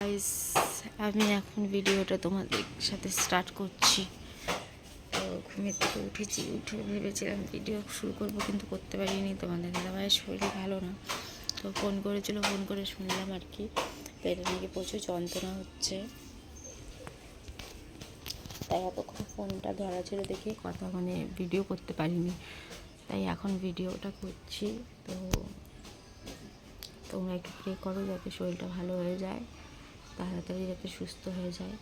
Guys আমি এখন ভিডিওটা তোমাদের সাথে স্টার্ট করছি। তো ঘুমের থেকে উঠেছি, উঠে ভেবেছিলাম ভিডিও শুরু করব, কিন্তু করতে পারিনি। তোমাদের দাদাভাইয়ের শরীর ভালো না, তো ফোন করেছিল ফোন করে শুনলাম আর কি। পেটে নাকি প্রচুর যন্ত্রণা হচ্ছে। তাই এতক্ষণ ফোনটা ধরা ছিল দেখে কথা মানে ভিডিও করতে পারিনি। তাই এখন ভিডিওটা করছি। তো তোমরা একটু প্রে করো যাতে শরীরটা ভালো হয়ে যায়। তাড়াতাড়ি যাতে সুস্থ হয়ে যায়।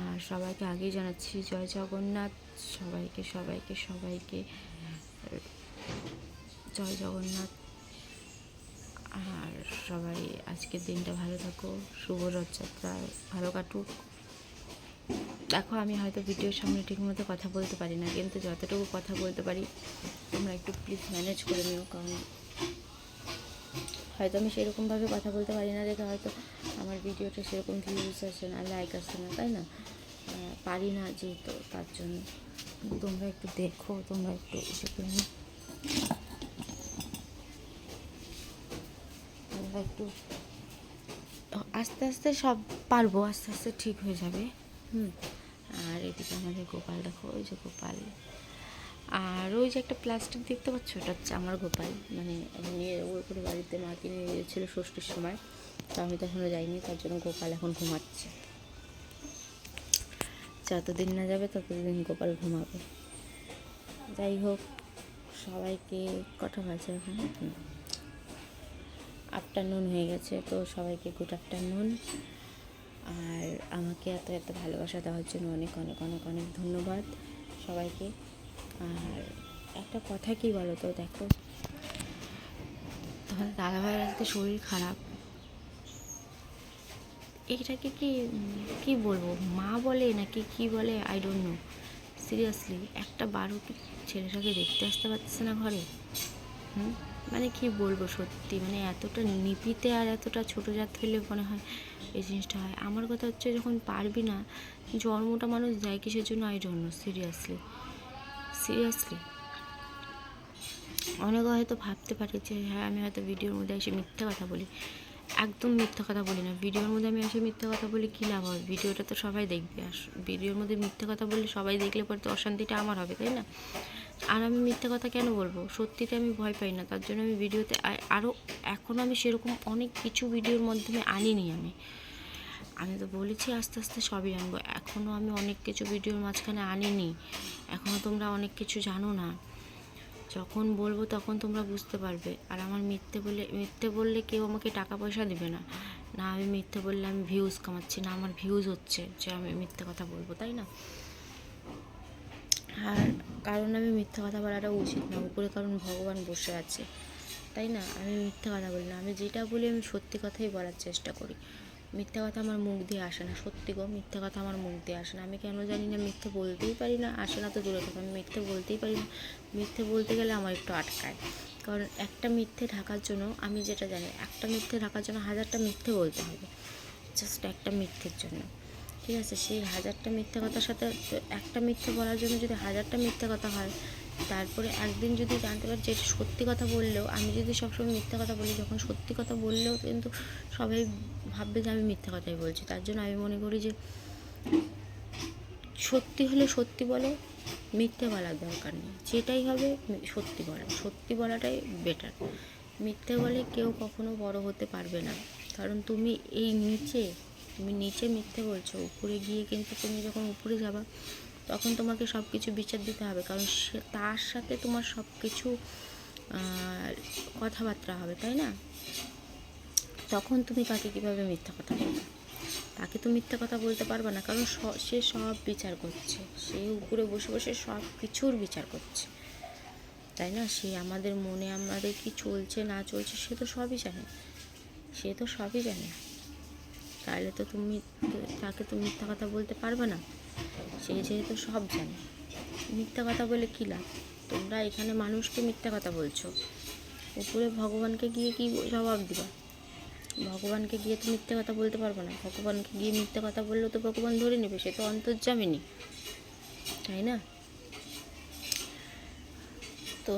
আর সবাইকে আগেই জানাচ্ছি, জয় জগন্নাথ। সবাইকে সবাইকে সবাইকে, জয় জগন্নাথ। আর সবাই আজকের দিনটা ভালো থাকো, শুভ রথযাত্রা, ভালো কাটুক। দেখো, আমি হয়তো ভিডিওর সামনে ঠিকমতো কথা বলতে পারি না, কিন্তু যতটুকু কথা বলতে পারি, তোমরা একটু প্লিজ ম্যানেজ করে নিও, কারণ হয়তো আমি সেরকমভাবে কথা বলতে পারি না, দেখে হয়তো আমার ভিডিওটা সেরকম ভিউজ আসে না লাইক আসে না, তাই না? পারি না যেহেতু, তার জন্য। তোমরা একটু দেখো, তোমরা একটু। তোমরা একটু আস্তে আস্তে সব পারব, আস্তে আস্তে ঠিক হয়ে যাবে। হুম, আর এদিকে আমাদের গোপাল দেখো, ওই যে গোপাল। আর ওই যে একটা প্লাস্টিক দেখতে পাচ্ছ? ওটা হচ্ছে আমার গোপাল। মানে নিয়ে ওর করে বাড়িতে মা কিনে নিয়ে গিয়েছিল ষষ্ঠীর সময়। তো আমি তো এখনও যাইনি, তার জন্য গোপাল এখন ঘুমাচ্ছে। যতদিন না যাবে, ততদিন গোপাল ঘুমাবে। যাই হোক, সবাইকে কটা বাজে এখন? আফটারনুন হয়ে গেছে, তো সবাইকে গুড আফটারনুন। আর আমাকে এত এত ভালোবাসা দেওয়ার জন্য অনেক অনেক অনেক অনেক ধন্যবাদ সবাইকে। আর একটা কথা কি বলো তো দেখো? তোমাদের দাদাভাইয়ের আজকে শরীর খারাপ। এটাকে কি কি বলব? মা বলে নাকি কি বলে? আই ডোন্ট নো সিরিয়াসলি একটা বারো কি ছেলেটাকে দেখতে আসতে পারছে না ঘরে? হুম? মানে কি বলব সত্যি? মানে এতটা নিপিতে আর এতটা ছোটো জাত হলে মনে হয় এই জিনিসটা হয়। আমার কথা হচ্ছে যখন পারবি না, জন্মটা মানুষ দেয় কিসের জন্য? আই নো সিরিয়াসলি সিরিয়াসলি অনেকে হয়তো ভাবতে পারে যে হ্যাঁ আমি হয়তো ভিডিওর মধ্যে এসে মিথ্যা কথা বলি। একদম মিথ্যা কথা বলি না। ভিডিওর মধ্যে আমি এসে মিথ্যা কথা বলি কী লাভ হবে? ভিডিওটা তো সবাই দেখবে। আর ভিডিওর মধ্যে মিথ্যা কথা বললে সবাই দেখলে পরে তো অশান্তিটা আমার হবে, তাই না? আর আমি মিথ্যা কথা কেন বলব? সত্যিতে আমি ভয় পাই না। তার জন্য আমি ভিডিওতে আরও এখনও আমি সেরকম অনেক কিছু ভিডিওর মাধ্যমে আনিনি আমি। আমি তো বলেছি আস্তে আস্তে সবই আনব। এখনও আমি অনেক কিছু ভিডিওর মাঝখানে আনিনি। এখনও তোমরা অনেক কিছু জানো না। যখন বলব তখন তোমরা বুঝতে পারবে। আর আমার মিথ্যে বলে মিথ্যে বললে কেউ আমাকে টাকা পয়সা দেবে না। না, আমি মিথ্যে বললে আমি ভিউজ কামাচ্ছি না, আমার ভিউজ হচ্ছে যে আমি মিথ্যে কথা বলব, তাই না? আর কারণ আমি মিথ্যা কথা বলাটা উচিত না। উপরে কারণ ভগবান বসে আছে, তাই না? আমি মিথ্যা কথা বলি না। আমি যেটা বলি আমি সত্যি কথাই বলার চেষ্টা করি। মিথ্যা কথা আমার মুখ দিয়ে আসে না, সত্যি গো, মিথ্যা কথা আমার মুখ দিয়ে আসে না। আমি কেন জানি না, মিথ্যে বলতেই পারি না, আসে না তো দূরে কথা আমি মিথ্যে বলতেই পারি না। মিথ্যে বলতে গেলে আমার একটু আটকায়। কারণ একটা মিথ্যে ঢাকার জন্য আমি যেটা জানি, একটা মিথ্যে ঢাকার জন্য হাজারটা মিথ্যে বলতে হবে। জাস্ট একটা মিথ্যের জন্য। ঠিক আছে? সেই হাজারটা মিথ্যে কথার সাথে একটা মিথ্যে বলার জন্য যদি হাজারটা মিথ্যে কথা হয় তারপরে একদিন যদি জানতে পারি যে সত্যি কথা বললেও, আমি যদি সবসময় মিথ্যে কথা বলি, যখন সত্যি কথা বললেও কিন্তু সবাই ভাববে যে আমি মিথ্যে কথাই বলছি। তার জন্য আমি মনে করি যে সত্যি হলে সত্যি বলো, মিথ্যে বলার দরকার নেই। যেটাই হবে সত্যি বলা। সত্যি বলাটাই বেটার মিথ্যে বলে কেউ কখনো বড় হতে পারবে না। কারণ তুমি এই নিচে, তুমি নিচে মিথ্যে বলছো, উপরে গিয়ে কিন্তু তুমি যখন উপরে যাবা তখন তোমাকে সব কিছু বিচার দিতে হবে। কারণ সে, তার সাথে তোমার সব কিছু কথাবার্তা হবে, তাই না? তখন তুমি তাকে কীভাবে মিথ্যা কথা বলবে? তাকে তো মিথ্যা কথা বলতে পারবে না। কারণ স- সে সব বিচার করছে। সে উপরে বসে বসে সব কিছুর বিচার করছে। তাই না? সে আমাদের মনে, আমাদের কি চলছে, না চলছে, সে তো সবই জানে। সে তো সবই জানে। তাহলে তো তুমি তাকে তো মিথ্যা কথা বলতে পারবে না। সে যেহেতু সব জানে। মিথ্যা কথা বলে কী লাভ? তোমরা এখানে মানুষকে মিথ্যা কথা বলছো। উপরে ভগবানকে গিয়ে কি জবাব দিবা? ভগবানকে গিয়ে তো মিথ্যে কথা বলতে পারব না। ভগবানকে গিয়ে মিথ্যে কথা বললেও তো ভগবান ধরে নেবে, সে তো অন্তর্জামিনী তাই না? তো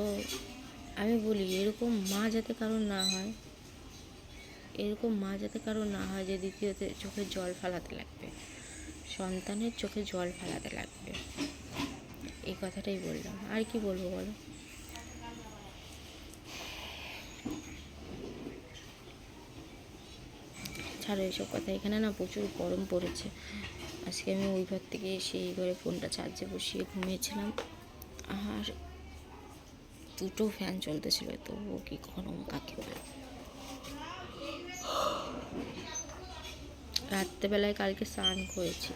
আমি বলি, এরকম মা যাতে কারণ না হয় এরকম মা যাতে কারও না হয় যে দ্বিতীয়তে চোখে জল ফালাতে লাগবে। সন্তানের চোখে জল ফালাতে লাগবে। এই কথাটাই বললাম। আর কি বলব বলো? ছাড়ো এইসব কথা। এখানে না প্রচুর গরম পড়েছে। আজকে আমি ওই ঘর থেকে এসে এই ঘরে ফোনটা চার্জে বসিয়ে ঘুমিয়েছিলাম। আর দুটো ফ্যান চলতেছিল। তবুও কি গরম কাকে বলে? রাত্রেবেলায় কালকে স্নান করেছি।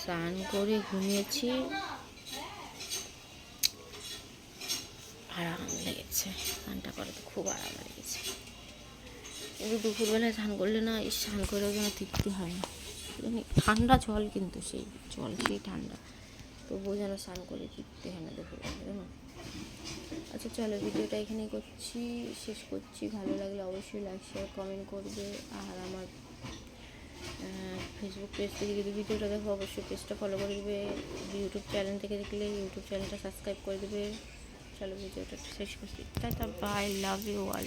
স্নান করে ঘুমিয়েছি। আরাম লেগেছে। স্নানটা করে তো খুব আরাম লেগেছে। কিন্তু দুপুরবেলায় স্নান করলে না এই স্নান করেও যেন তৃপ্তি হয় না। জানি ঠান্ডা জল কিন্তু সেই, জল সেই ঠান্ডা। তবুও যেন স্নান করে তৃপ্তি হয় না দুপুরবেলা জানো? আচ্ছা চলো, ভিডিওটা এখানেই করছি। শেষ করছি। ভালো লাগলে অবশ্যই লাইক শেয়ার কমেন্ট করবে। আর আমার ফেসবুক পেজ থেকে যদি ভিডিওটা দেখো, অবশ্যই পেজটা ফলো করে দেবে। ইউটিউব চ্যানেল থেকে দেখলে ইউটিউব চ্যানেলটা সাবস্ক্রাইব করে দেবে। চলো ভিডিওটা শেষ করছি। Tata bye love you all